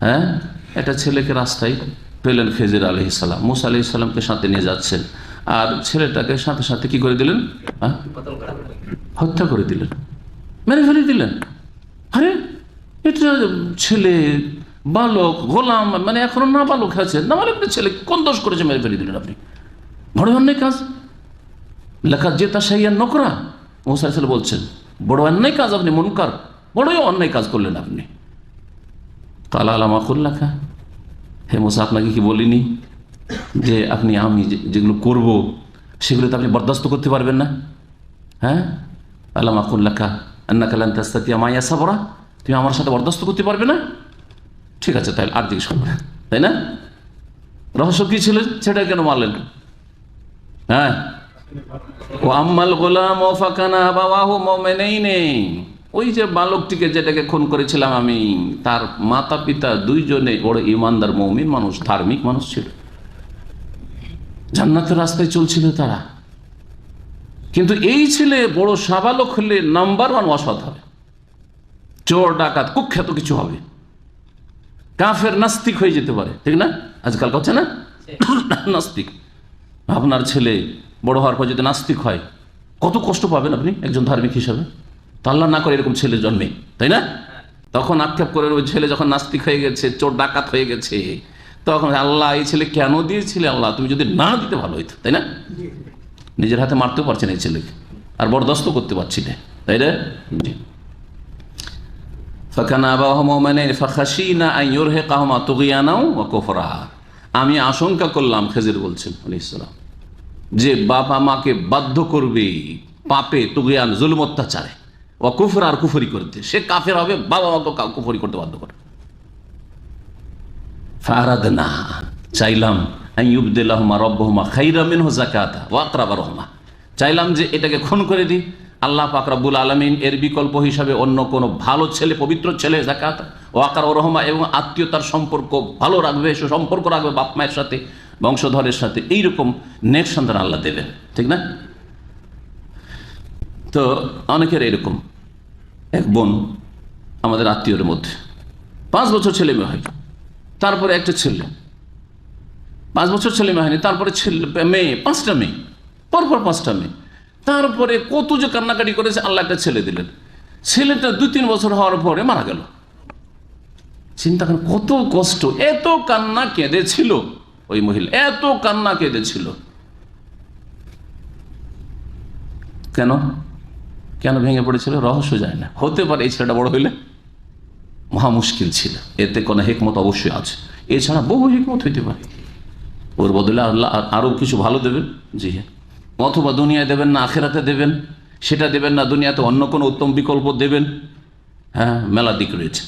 হ্যাঁ? একটা ছেলেকে রাস্তায় পেলেন খেজির আলি ইসালাম মুসা আলি ইসলামকে সাথে নিয়ে যাচ্ছেন। আর ছেলেটাকে সাথে সাথে কি করে দিলেন? হ্যাঁ? হত্যা করে দিলেন। মেরে ফেলে দিলেন। আরে, এটা ছেলে, বালক, গোলাম মানে এখনও না বালক আছে না না ছেলে কোন দোষ করেছে মেরে ফেলে দিলেন আপনি? বড় অন্যায় কাজ? লেখা যে তা সেই আর নকরা মোসাই ছেলে বলছেন, বড় অন্যায় কাজ আপনি মনকার, বড়ই অন্যায় কাজ করলেন আপনি। কালা আলামা লেখা হে মোসা, আপনাকে কি বলিনি যে আপনি আমি যেগুলো করব, সেগুলো তো আপনি বরদাস্ত করতে পারবেন না? হ্যাঁ? আল্লাহ লেখা আন্না কালান তাস্তাতিয়া মাইয়া সাবরা। তুমি আমার সাথে বরদাস্ত করতে পারবে না? ঠিক আছে, তাহলে আর জিজ্ঞেস করবে তাই না? রহস্য কি ছিল? সেটা কেন মারলেন? হ্যাঁ? ও আম্মাল গোলাম ও ফাকানা বাবাহু মোমেনেই নেই ওই যে বালকটিকে যেটাকে খুন করেছিলাম আমি তার মাতা পিতা দুইজনে বড় ইমানদার মৌমিন মানুষ ধার্মিক মানুষ ছিল। জান্নাতের রাস্তায় চলছিল তারা। কিন্তু এই ছেলে বড় সাবালক হলে নাম্বার ওয়ান অসৎ হবে চোর ডাকাত কুখ্যাত কিছু হবে। কাফের নাস্তিক হয়ে যেতে পারে ঠিক না? আজকাল করছে না? নাস্তিক। আপনার ছেলে বড় হওয়ার পর যদি নাস্তিক হয় কত কষ্ট পাবেন আপনি একজন ধার্মিক হিসাবে? আল্লাহ না করে এরকম ছেলে জন্মে, তাই না? তখন আক্ষেপ করে ওই ছেলে যখন নাস্তিক হয়ে গেছে, চোর ডাকাত হয়ে গেছে, তখন আল্লাহ, এই ছেলে কেন দিয়েছিলে আল্লাহ? তুমি যদি না দিতে ভালো হইতো, তাই না? নিজের হাতে মারতেও পারছেন এই ছেলেকে, আর বরদাস্ত করতে পারছি না, তাই ও আমি আশঙ্কা করলাম, খেজির বলছেন যে বাবা মাকে বাধ্য করবে পাপে তুগিয়ান, জুলম অত্যাচারে। ও কুফর আর কুফরি করতে। সে কাফের হবে, বাবা মাকে কুফরি করতে বাধ্য করে। চাইলাম চাইলাম যে এটাকে খুন করে আল্লাহ পাক রব্বুল আলমিন এর বিকল্প হিসাবে অন্য কোনো ভালো ছেলে, পবিত্র ছেলে জাকাত ওয়াকার ও রহমা এবং আত্মীয়তার সম্পর্ক ভালো রাখবে, সুসম্পর্ক রাখবে বাপ মায়ের সাথে, বংশধরের সাথে, এইরকম নেক সন্তান আল্লাহ দেবেন। ঠিক না? তো অনেকের এরকম। এক বোন আমাদের আত্মীয়র মধ্যে। পাঁচ বছর ছেলে মেয়ে হয় তারপরে একটা ছেলে। পাঁচ বছর ছেলে মেয়ে হয়নি, তারপরে ছেলে, মেয়ে, পাঁচটা মেয়ে। পরপর পাঁচটা মেয়ে। তারপরে কত যে কান্নাকাটি করেছে, আল্লাহ একটা ছেলে দিলেন। ছেলেটা দুই তিন বছর হওয়ার পরে মারা গেল। চিন্তা করেন, কত কষ্ট, এত কান্না কেঁদেছিল ওই মহিলা, এত কান্না কেঁদেছিল। কেন? কেন ভেঙে পড়েছিল? রহস্য যায় না। হতে পারে এই ছেলেটা বড় হইলে মহা মুশকিল ছিল। এতে কোনো হেকমত অবশ্যই আছে। এছাড়া বহু হেকমত হইতে পারে। ওর বদলে আল্লাহ আর- আরও কিছু ভালো দেবেন? জি হ্যাঁ। অথবা দুনিয়ায় দেবেন না, আখেরাতে দেবেন। সেটা দেবেন না, দুনিয়াতে অন্য কোনো উত্তম বিকল্প দেবেন। হ্যাঁ মেলা দিক রয়েছে।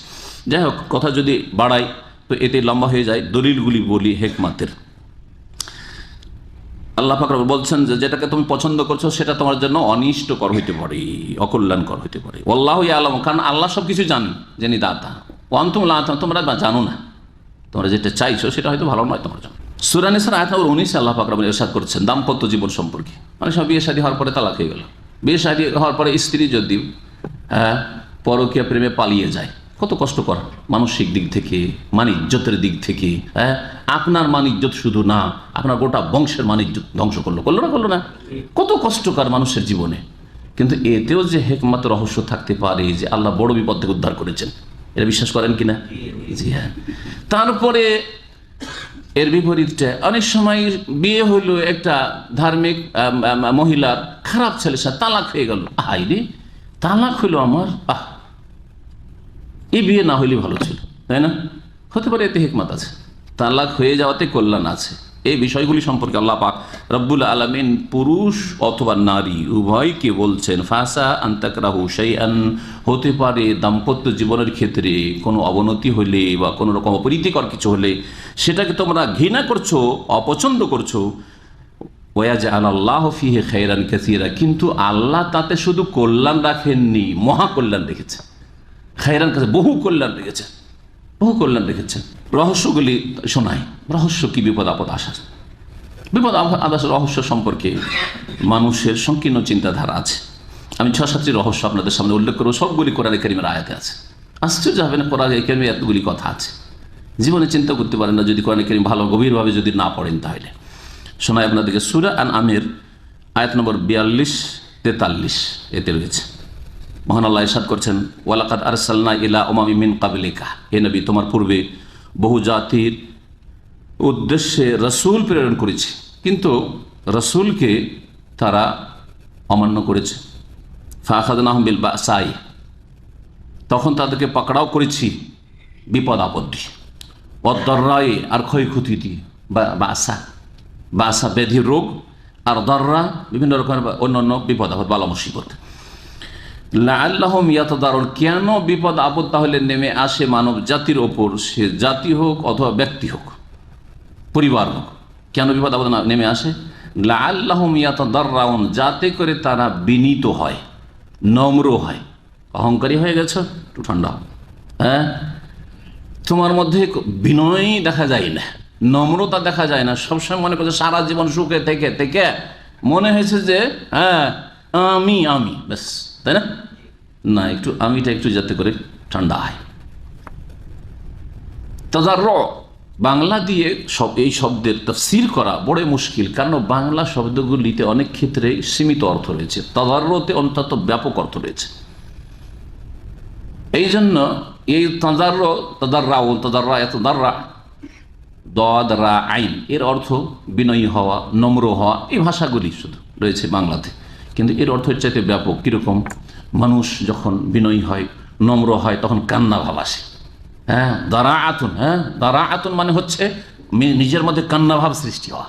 যাই হোক, কথা যদি বাড়াই, তো এতে লম্বা হয়ে যায়। দলিলগুলি বলি হেকমাতের। আল্লাহ ফাকর বলছেন যে যেটাকে তুমি পছন্দ করছ সেটা তোমার জন্য অনিষ্টকর হইতে পারে, অকল্যাণকর হইতে পারে। আল্লাহ আলম কারণ আল্লাহ সব কিছু জানেন জেনি দাতা। ও আন্তম তোমরা জানো না। তোমরা যেটা চাইছো সেটা হয়তো ভালো নয় তোমার জন্য। সুরানিসার আয়াত নম্বর উনিশে আল্লাহ ফাকর এরশাদ করছেন, দাম্পত্য জীবন সম্পর্কে। অনেক সময় বিয়ে শাদী হওয়ার পরে তালাক হয়ে গেল। বিয়ে শাদী হওয়ার পরে স্ত্রী যদি হ্যাঁ পরকীয় প্রেমে পালিয়ে যায় কত কষ্টকর মানসিক দিক থেকে মানিজ্যতের দিক থেকে হ্যাঁ? আপনার মানিজ্যত শুধু না, আপনার গোটা বংশের মানিজ্যত ধ্বংস করল করল না করল না? কত কষ্টকর মানুষের জীবনে। কিন্তু এতেও যে হেকমাত রহস্য থাকতে পারে যে আল্লাহ বড় বিপদ থেকে উদ্ধার করেছেন, এটা বিশ্বাস করেন কিনা? জি হ্যাঁ। তারপরে এর বিপরীতটা অনেক সময় বিয়ে হইল একটা ধার্মিক মহিলার, খারাপ ছেলের সাথে তালাক হয়ে গেল। আই রে তালাক হইল আমার? আহ এই বিয়ে না হইলে ভালো ছিল, তাই না? হতে পারে এতে হেকমত আছে। তালাক হয়ে যাওয়াতে কল্যাণ আছে। এই বিষয়গুলি সম্পর্কে আল্লাহ পাক রব্বুল আলমিন পুরুষ অথবা নারী উভয়কে বলছেন, ফাসা আন্তাকরাহু আন হতে পারে দাম্পত্য জীবনের ক্ষেত্রে কোনো অবনতি হলে বা কোনো রকম অপরীতিকর কিছু হলে সেটাকে তোমরা ঘৃণা করছ, অপছন্দ করছ। ওয়াজ আল্লাহ ফিহে খেরান কাসিরা, কিন্তু আল্লাহ তাতে শুধু কল্যাণ রাখেননি মহা কল্যাণ রেখেছেন খায়রান কাছে বহু কল্যাণ রেখেছেন, বহু কল্যাণ রেখেছেন। রহস্যগুলি শোনাই, রহস্য কি বিপদ আপদ আসার? বিপদ আদাস রহস্য সম্পর্কে মানুষের সংকীর্ণ চিন্তাধারা আছে। আমি ছ, সাতটি রহস্য আপনাদের সামনে উল্লেখ করব, সবগুলি কোরআন কেরিমের আয়াতে আছে। আশ্চর্য হবে না কোরআন কেরিমে এতগুলি কথা আছে। জীবনে চিন্তা করতে পারেন না, যদি কোরআন করিম ভালো গভীরভাবে যদি না পড়েন তাহলে। শোনায় আপনাদেরকে সুরা আন আমির আয়াত নম্বর বিয়াল্লিশ, তেতাল্লিশ, এতে রয়েছে। মহান আল্লাহ ইসাদ করছেন ওয়ালাকাত আরসালনা ইলা ওমামি মিন কাবিলিকা হে নবী, তোমার পূর্বে বহু জাতির উদ্দেশ্যে রসুল প্রেরণ করেছি, কিন্তু রসুলকে তারা অমান্য করেছে। ফাখাদ আহমিল বা সাই তখন তাদেরকে পাকড়াও করেছি বিপদ আপদ দিয়ে। অদর্রায় আর ক্ষয়ক্ষতি দিয়ে। বা, বাসা বাসা ব্যাধি রোগ, আর দর্রা বিভিন্ন রকমের অন্য অন্য বিপদ আপদ বালা মুসিবত লাল্লাহম ইয়াতদারুন। কেন বিপদ আপদ তাহলে নেমে আসে মানব জাতির ওপর? সে জাতি হোক অথবা ব্যক্তি হোক, পরিবার হোক, কেন বিপদ আপদ নেমে আসে? লাল্লাহম ইয়াতদাররাউন, যাতে করে তারা বিনীত হয়, নম্র হয়। অহংকারী হয়ে গেছ? একটু ঠান্ডা হ্যাঁ? তোমার মধ্যে বিনয়ই দেখা যায় না, নম্রতা দেখা যায় না। সবসময় মনে করছে সারা জীবন সুখে থেকে থেকে। মনে হয়েছে যে হ্যাঁ আমি আমি, ব্যাস। তাই না? না, একটু আমিটা একটু যাতে করে ঠান্ডা হয়। তাজার বাংলা দিয়ে সব, এই শব্দের তফসির করা বড় মুশকিল, কারণ বাংলা শব্দগুলিতে অনেক ক্ষেত্রে সীমিত অর্থ রয়েছে। তদারতে অন্তত ব্যাপক অর্থ রয়েছে। এই জন্য এই তাজার তদাররা ও তদাররা এত দাররা দরা আইন, এর অর্থ বিনয়ী হওয়া, নম্র হওয়া, এই ভাষাগুলি শুধু রয়েছে বাংলাতে। কিন্তু এর অর্থের চাইতে ব্যাপক। কীরকম? মানুষ যখন বিনয়ী হয়, নম্র হয়, তখন কান্না ভাব আসে। হ্যাঁ দারা আতুন হ্যাঁ দারা আতুন মানে হচ্ছে নিজের মধ্যে কান্না ভাব সৃষ্টি হওয়া।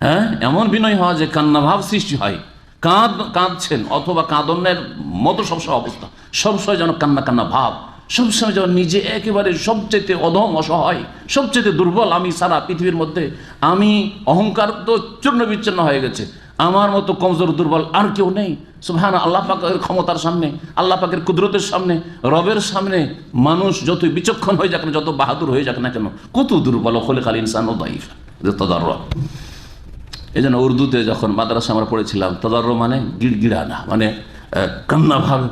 হ্যাঁ এমন বিনয় হওয়া যে কান্নাভাব সৃষ্টি হয়। কাঁদ, কাঁদছেন অথবা কাঁদনের মতো সবসময় অবস্থা। সবসময় যেন কান্না কান্না ভাব। সবসময় যেন নিজে একেবারে সবচেয়ে অধম অসহায় সবচেয়ে দুর্বল আমি সারা পৃথিবীর মধ্যে। আমি অহংকার তো চূর্ণ বিচ্ছিন্ন হয়ে গেছে। আমার মতো কমজোর, দুর্বল আর কেউ নেই। সুহান আল্লাহ পাকের ক্ষমতার সামনে, আল্লাহ পাকের কুদরতের সামনে, রবের সামনে মানুষ যতই বিচক্ষণ হয়ে যাক না, যত বাহাদুর হয়ে যাক না কেন, কত দুর্বল হলে খালি ইনসান ও দাইফ তদার এই জন্য উর্দুতে যখন মাদ্রাসা আমরা পড়েছিলাম তদার্র মানে গিড়গিড়ানা মানে কান্নাভাব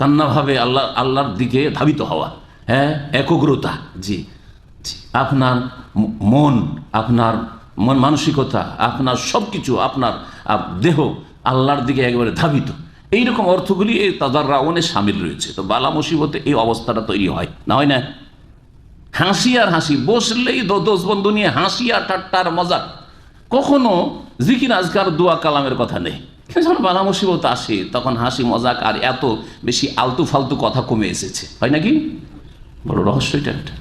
কান্নাভাবে আল্লাহ, আল্লাহর দিকে ধাবিত হওয়া হ্যাঁ একগ্রতা। জি আপনার মন, আপনার মন মানসিকতা, আপনার সব কিছু আপনার দেহ আল্লাহর দিকে একেবারে ধাবিত। এইরকম অর্থগুলি এই তাদার রাওনে সামিল রয়েছে। তো বালা মুসিবতে এই অবস্থাটা তৈরি হয়। না হয় না? হাসি আর হাসি, বসলেই দোষ বন্ধু নিয়ে হাসি আর ঠাট্টার মজাক কখনো জিকির, আজকার, দোয়া, কালামের কথা নেই। যখন বালা মুসিবত আসে, তখন হাসি, মজাক আর এত বেশি আলতু ফালতু কথা কমে এসেছে। হয় নাকি? বড় রহস্য এটা একটা।